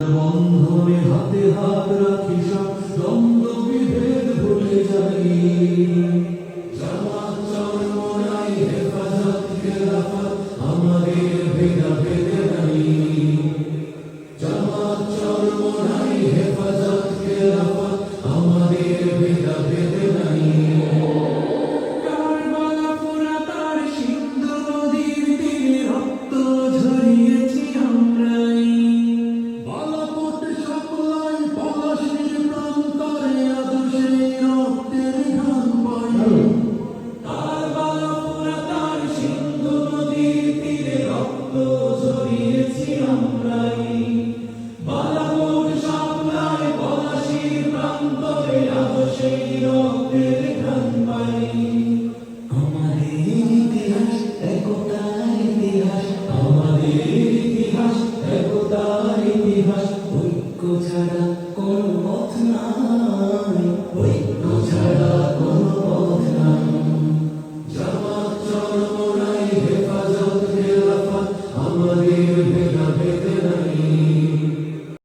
বন্ধনে হাতে হাত রাখি সব হেফাজত খেলাফত আমাদের ভেদা ভেদ নাই জামাত হেফাজত খেলাফত ছাড়া কোনো পথ নাই